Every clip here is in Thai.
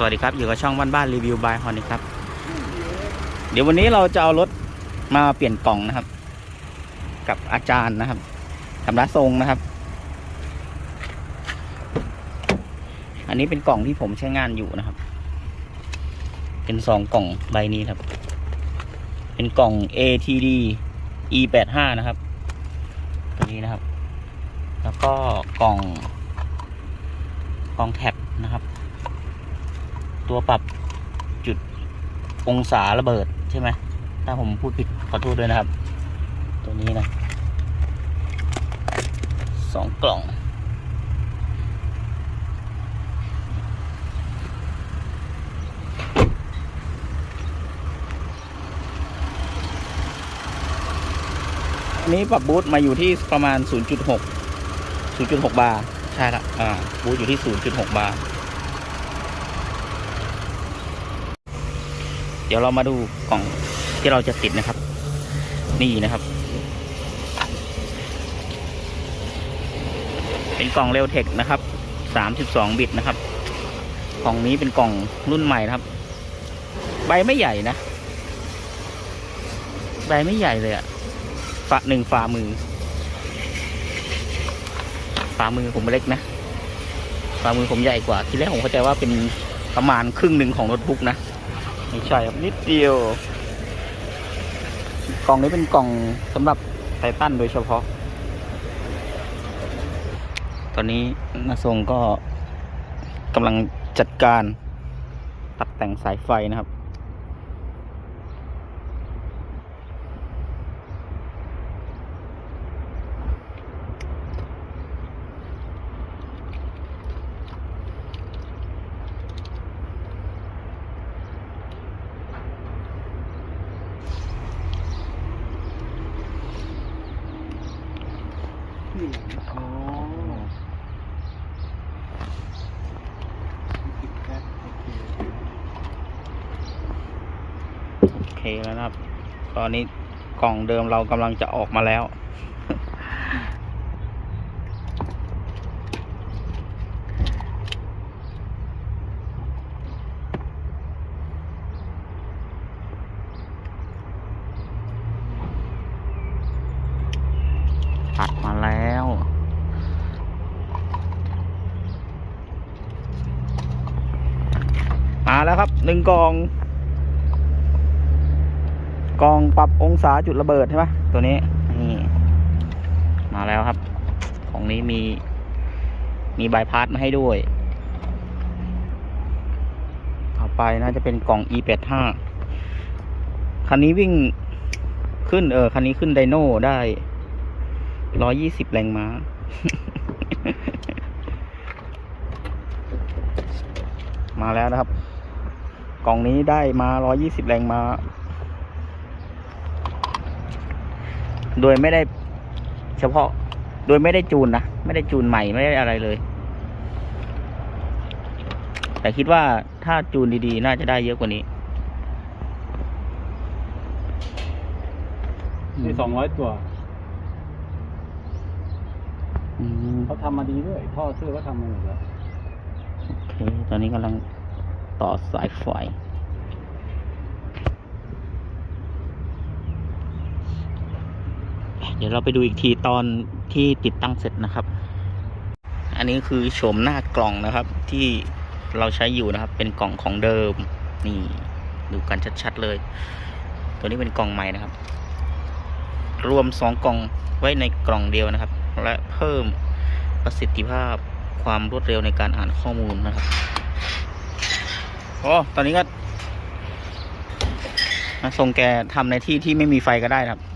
สวัสดีครับ อยู่กับช่องบ้านบ้านรีวิวบายฮอนนะครับ เดี๋ยววันนี้เราจะเอารถมาเปลี่ยนกล่องนะครับ กับอาจารย์นะครับกับน้าทรงนะครับ อันนี้เป็นกล่องที่ผมใช้งานอยู่นะครับ เป็นสองกล่องใบนี้ครับ เป็นกล่อง ATD E85 นะครับตัวนี้นะครับ แล้วก็กล่องกล่องแท็บ ตัวปรับจุดองศาระเบิดใช่ไหม ถ้าผมพูดผิดขอโทษด้วยนะครับ ตัวนี้นะสองกล่องอันนี้ปรับบูทมาอยู่ที่ประมาณ 0.6 0.6 บาร์ ใช่ละอ่าบูทอยู่ที่ 0.6 บาร์ เดี๋ยวเรามาดูกล่องที่เราจะติดนะครับ นี่นะครับ เป็นกล่องเร w เทคนะครับ32บิตนะครับ กล่องนี้เป็นกล่องรุ่นใหม่นะครับ ใบไม่ใหญ่นะ ใบไม่ใหญ่เลยอะฝาหนึ่งฝ่ามือฝ่ามือผมเล็กนะฝ่ามือผมใหญ่กว่า ทีแรกผมเข้าใจว่าเป็นประมาณครึ่งหนึ่งของโน้ตบุ๊กนะ ไม่ใช่ครับนิดเดียว กล่องนี้เป็นกล่องสำหรับไททันโดยเฉพาะ ตอนนี้นาทรงก็กำลังจัดการตัดแต่งสายไฟนะครับ โอเคแล้วนะครับ ตอนนี้กล่องเดิมเรากำลังจะออกมาแล้ว ตัดมาแล้วมาแล้วครับหนึ่งกล่อง กล่องปรับองศาจุดระเบิดใช่ไหมตัวนี้นี่มาแล้วครับ ของนี้มี มีใบพัดมาให้ด้วยต่อไปน่าจะเป็นกล่อง e85 คันนี้วิ่งขึ้นเออ คันนี้ขึ้นไดโน่ได้120แรงม้า มาแล้วนะครับ กล่องนี้ได้มา120แรงม้า โดยไม่ได้เฉพาะ โดยไม่ได้จูนนะ ไม่ได้จูนใหม่ไม่ได้อะไรเลย แต่คิดว่าถ้าจูนดีๆ น่าจะได้เยอะกว่านี้มีสองร้อยตัวอืมเขาทำมาดีด้วยท่อเสื้อก็ทำมาหมดแล้วโอเค ตอนนี้กำลังต่อสายไฟ เดี๋ยวเราไปดูอีกทีตอนที่ติดตั้งเสร็จนะครับ อันนี้คือโฉมหน้ากล่องนะครับ ที่เราใช้อยู่นะครับ เป็นกล่องของเดิมนี่ดูกันชัดๆเลย ตัวนี้เป็นกล่องใหม่นะครับ รวมสองกล่องไว้ในกล่องเดียวนะครับ และเพิ่มประสิทธิภาพความรวดเร็วในการอ่านข้อมูลนะครับโอ้ตอนนี้ก็นะทรงแกทำในที่ที่ไม่มีไฟก็ได้นะครับ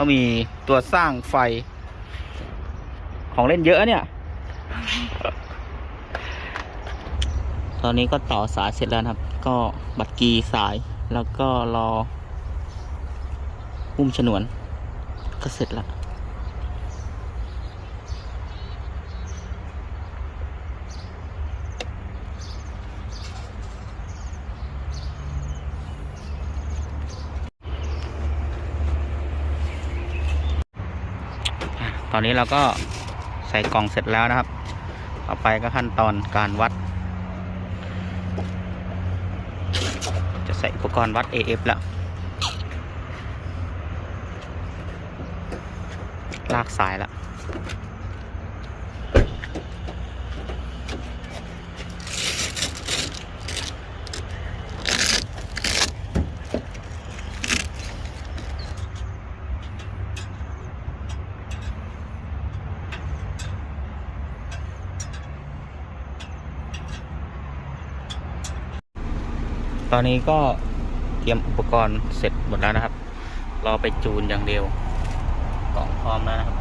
เขามีตัวสร้างไฟ ของเล่นเยอะเนี่ย ตอนนี้ก็ต่อสายเสร็จแล้วครับ ก็บัตรกีสายแล้วก็รอหุ้มฉนวน ก็เสร็จแล้ว ตอนนี้เราก็ใส่กล่องเสร็จแล้วนะครับ ต่อไปก็ขั้นตอนการวัด จะใส่อุปกรณ์วัด AF แล้ว ลากสายแล้ว ตอนนี้ก็เตรียมอุปกรณ์เสร็จหมดแล้วนะครับ รอไปจูนอย่างเดียวกล่องพร้อมแล้วนะครับ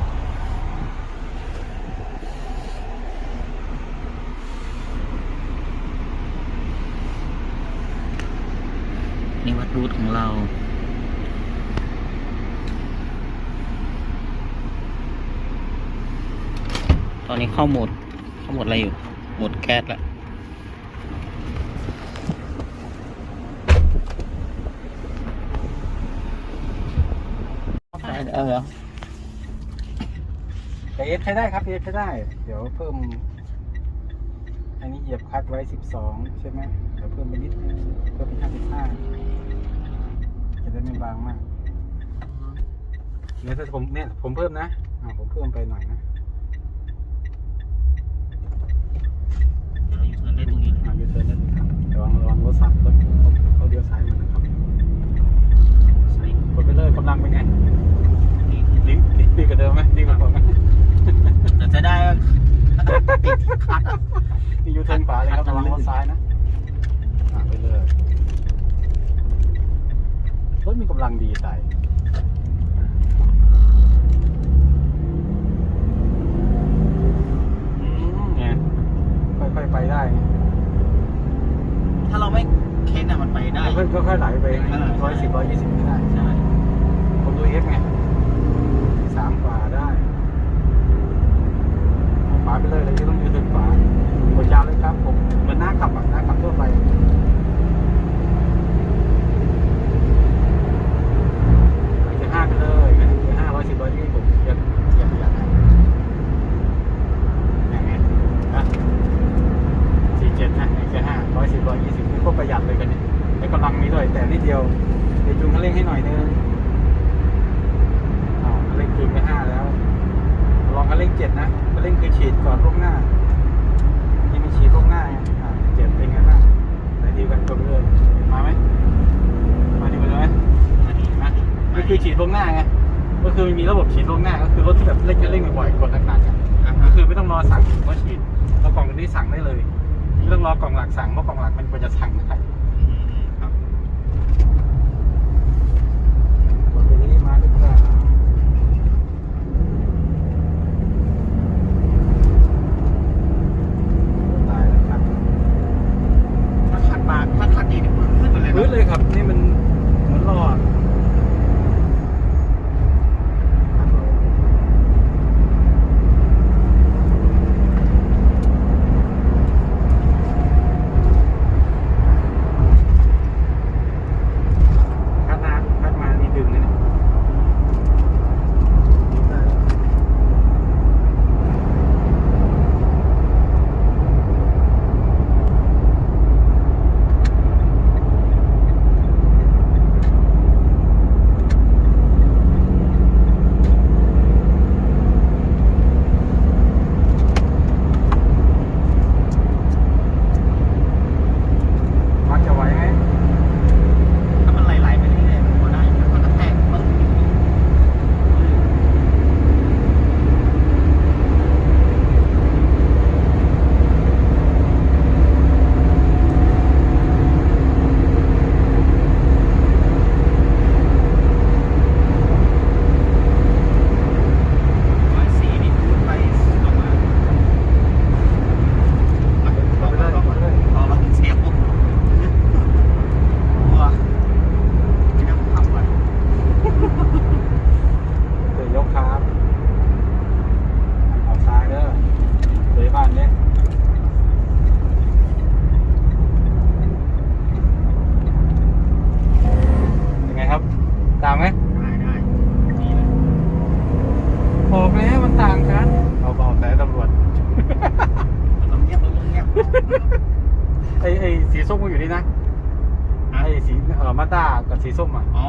นี่วัดรูทของเราตอนนี้เข้าหมด เข้าหมดอะไรอยู่ หมดแก๊สแล้ว เออแต่เอฟใช้ได้ครับเอฟใช้ได้ เดี๋ยวเพิ่ม อันนี้เหยียบคัดไว้สิบสองใช่ไหมเดี๋ยวเพิ่มไปนิดนึงเพิ่มเป็นห้าสิบห้าจะได้ไม่บางมากเนี่ยถ้าผมเนี่ยผมเพิ่มนะอ่าผมเพิ่มไปหน่อยนะ เดี๋ยวเราอยู่เทิร์นได้ตรงนี้นะ อ่ายูเทิร์นได้เลยครับระวังระวังรถสับรถเขาเลี้ยวซ้ายมานะครับ ใส่ กดไปเลยกำลังเป็นไง นี่คือ ดีดีดีกว่าเดิมไหมดีกว่าผมไหม แต่จะได้ติดขัดอะ ที่ยูเทิร์นขวาเลยครับระวังรถซ้ายนะอ่าไปเลยรถ มีกำลังดีใจอืมเนี่ยค่อยๆไปได้ไงถ้าเราไม่เค้นอะมันไปได้ค่อยๆค่อยๆไหลไปเออร้อยสิบร้อยยี่สิบไม่ได้ ใช่ ผมดูเอฟไงสามกว่าได้ขวาไปเลยเลยที่ต้องยูเทิร์นขวากดยาวเลยครับ ผมเหมือนหน้าขับอะหน้าขับทั่วไปเกียร์ห้าไปเลยเกียร์ห้าร้อยสิบร้อยยี่สิบผมเกียร์เกียร์ประหยัดให้ยังไงนะสี่เจ็ดนะเกียร์ห้าร้อย สิบร้อยยี่สิบนี่ก็ประหยัดเลยกันเนี่ยไอ้กำลังมีด้วยแต่นิดเดียวเดี๋ยวจูงคันเร่งให้หน่อยนึงอ๋อคันเร่งจูนไปห้าแล้ว ลองคันเร่งเจ็ดนะคันเร่งคือฉีดก่อนล่วงหน้ายังมีฉีดล่วงหน้าไงอ่าเจ็ดเป็นไงบ้างไหนดีกันตัวเลยมาไหมมาดีกว่าเลยไหมมาดีนะก็คือฉีดล่วงหน้าไงก็คือมีระบบฉีดล่วงหน้า ก็คือรถที่แบบเร่งคันเร่งบ่อยๆกดหนักๆอะอะก็คือไม่ต้องรอสั่งก็ฉีดเรากล่องนี้สั่งได้เลย เรื่องรอกล่องหลักสั่งเพราะกล่องหลักมันควรจะสั่งได้อื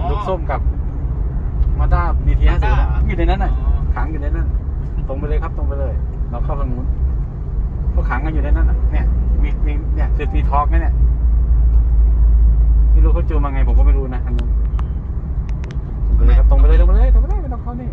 ลูกส้มกับมาด้าบีเทียสิบ Mazda อยู่ในนั้นน่ะขังอยู่ในนั้น ตรงไปเลยครับตรงไปเลย เราเข้าทางนู้นเขาขังกันอยู่ในนั้นน่ะ เนี่ย มีมีเนี่ยคือมีทอกไหมเนี่ยไม่รู้เขาจูงมาไงผมก็ไม่รู้นะอันนู้นตรงไปเลยครับตรงไปเลยตรงไปเลยตรงไปเลยไม่ต้องเข้านี่